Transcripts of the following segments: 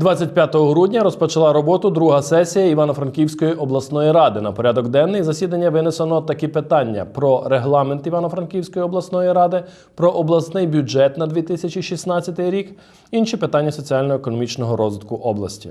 25 грудня розпочала роботу друга сесія Івано-Франківської обласної ради. На порядок денний засідання винесено такі питання: про регламент Івано-Франківської обласної ради, про обласний бюджет на 2016 рік, інші питання соціально-економічного розвитку області.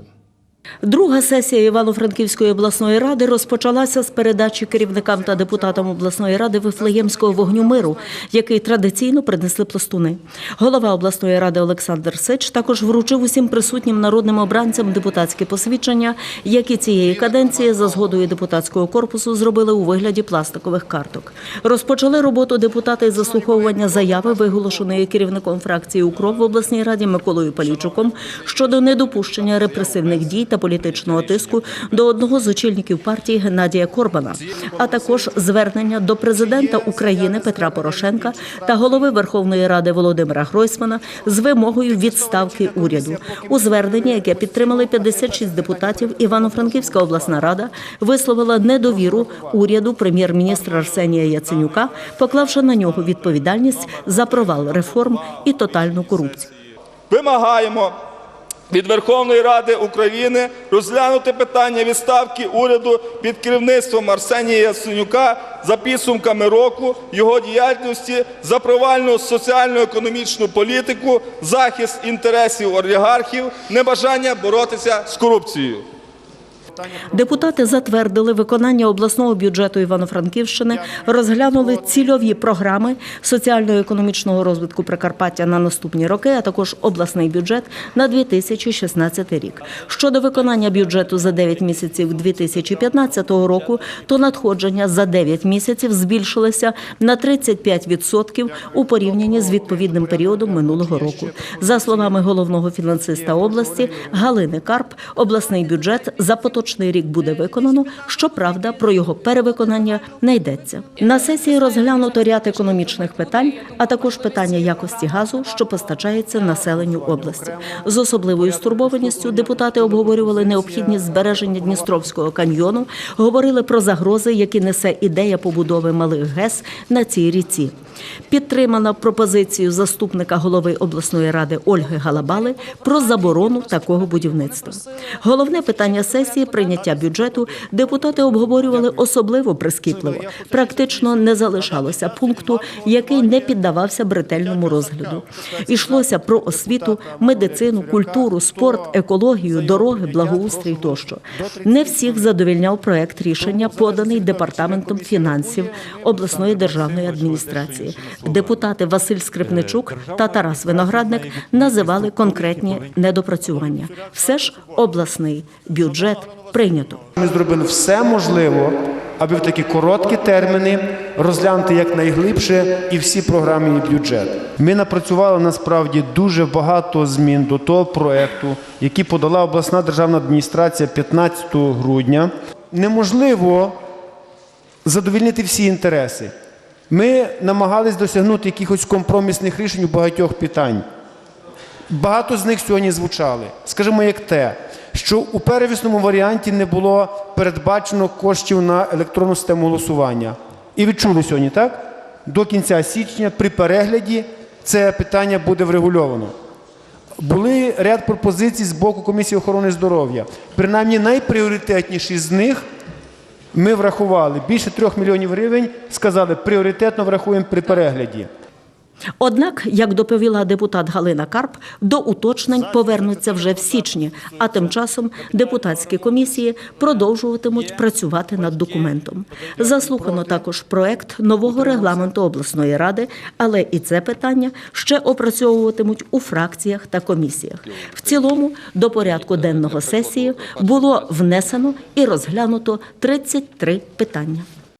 Друга сесія Івано-Франківської обласної ради розпочалася з передачі керівникам та депутатам обласної ради Вифлеємського вогню миру, який традиційно принесли пластуни. Голова обласної ради Олександр Сич також вручив усім присутнім народним обранцям депутатські посвідчення, які цієї каденції за згодою депутатського корпусу зробили у вигляді пластикових карток. Розпочали роботу депутати із заслуховування заяви, виголошеної керівником фракції УКРОП в обласній раді Миколою Палійчуком щодо недопущення репресивних дій та політичного тиску до одного з очільників партії Геннадія Корбана, а також звернення до президента України Петра Порошенка та голови Верховної Ради Володимира Гройсмана з вимогою відставки уряду. У зверненні, яке підтримали 56 депутатів, Івано-Франківська обласна рада висловила недовіру уряду прем'єр-міністра Арсенія Яценюка, поклавши на нього відповідальність за провал реформ і тотальну корупцію. Вимагаємо від Верховної Ради України розглянути питання відставки уряду під керівництвом Арсенія Яценюка за підсумками року його діяльності за провальну соціально-економічну політику, захист інтересів олігархів, небажання боротися з корупцією. Депутати затвердили виконання обласного бюджету Івано-Франківщини, розглянули цільові програми соціально-економічного розвитку Прикарпаття на наступні роки, а також обласний бюджет на 2016 рік. Щодо виконання бюджету за 9 місяців 2015 року, то надходження за 9 місяців збільшилися на 35% у порівнянні з відповідним періодом минулого року. За словами головного фінансиста області Галини Карп, обласний бюджет за поточний рік буде виконано. Щоправда, про його перевиконання не йдеться. На сесії розглянуто ряд економічних питань, а також питання якості газу, що постачається населенню області. З особливою стурбованістю депутати обговорювали необхідність збереження Дністровського каньйону, говорили про загрози, які несе ідея побудови малих ГЕС на цій ріці. Підтримана пропозицію заступника голови обласної ради Ольги Галабали про заборону такого будівництва. Головне питання сесії прийняття бюджету депутати обговорювали особливо прискіпливо. Практично не залишалося пункту, який не піддавався бретельному розгляду. Ішлося про освіту, медицину, культуру, спорт, екологію, дороги, благоустрій тощо. Не всіх задовільняв проект рішення, поданий департаментом фінансів обласної державної адміністрації. Депутати Василь Скрипничук та Тарас Виноградник називали конкретні недопрацювання. Все ж обласний бюджет прийнято. Ми зробили все можливе, аби в такі короткі терміни розглянути якнайглибше і всі програми і бюджет. Ми напрацювали насправді дуже багато змін до того проекту, який подала обласна державна адміністрація 15 грудня. Неможливо задовільнити всі інтереси. Ми намагались досягнути якихось компромісних рішень у багатьох питань. Багато з них сьогодні звучали. Скажімо, як те, що у первісному варіанті не було передбачено коштів на електронну систему голосування. І відчули сьогодні, так? До кінця січня при перегляді це питання буде врегульовано. Були ряд пропозицій з боку комісії охорони здоров'я. Принаймні найпріоритетніші з них ми врахували. Більше трьох мільйонів гривень сказали, пріоритетно врахуємо при перегляді. Однак, як доповіла депутат Галина Карп, до уточнень повернуться вже в січні. А тим часом депутатські комісії продовжуватимуть працювати над документом. Заслухано також проект нового регламенту обласної ради, але і це питання ще опрацьовуватимуть у фракціях та комісіях. В цілому до порядку денного сесії було внесено і розглянуто 33 питання.